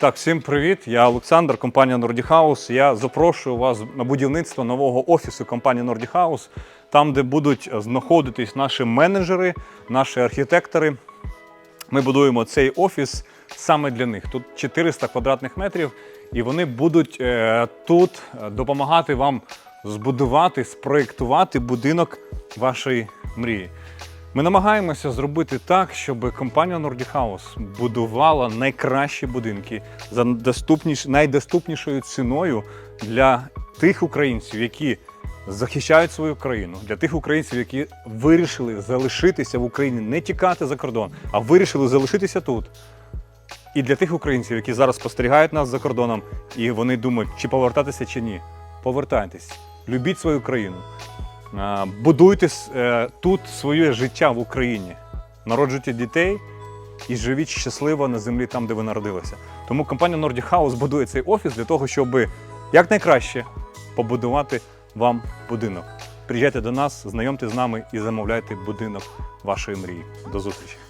Так, всім привіт. Я Олександр, компанія Nordic House. Я запрошую вас на будівництво нового офісу компанії Nordic House, там, де будуть знаходитись наші менеджери, наші архітектори. Ми будуємо цей офіс саме для них. Тут 400 квадратних метрів, і вони будуть е, тут допомагати вам збудувати, спроєктувати будинок вашої мрії. Ми намагаємося зробити так, щоб компанія Nordic House будувала найкращі будинки за доступніш... найдоступнішою ціною для тих українців, які захищають свою країну, для тих українців, які вирішили залишитися в Україні, не тікати за кордон, а вирішили залишитися тут. І для тих українців, які зараз спостерігають нас за кордоном, і вони думають, чи повертатися, чи ні. Повертайтесь, любіть свою країну. Будуйте е, тут своє життя в Україні, народжуйте дітей і живіть щасливо на землі там, де ви народилися. Тому компанія Nordic House будує цей офіс для того, щоб якнайкраще побудувати вам будинок. Приїжджайте до нас, знайомте з нами і замовляйте будинок вашої мрії. До зустрічі!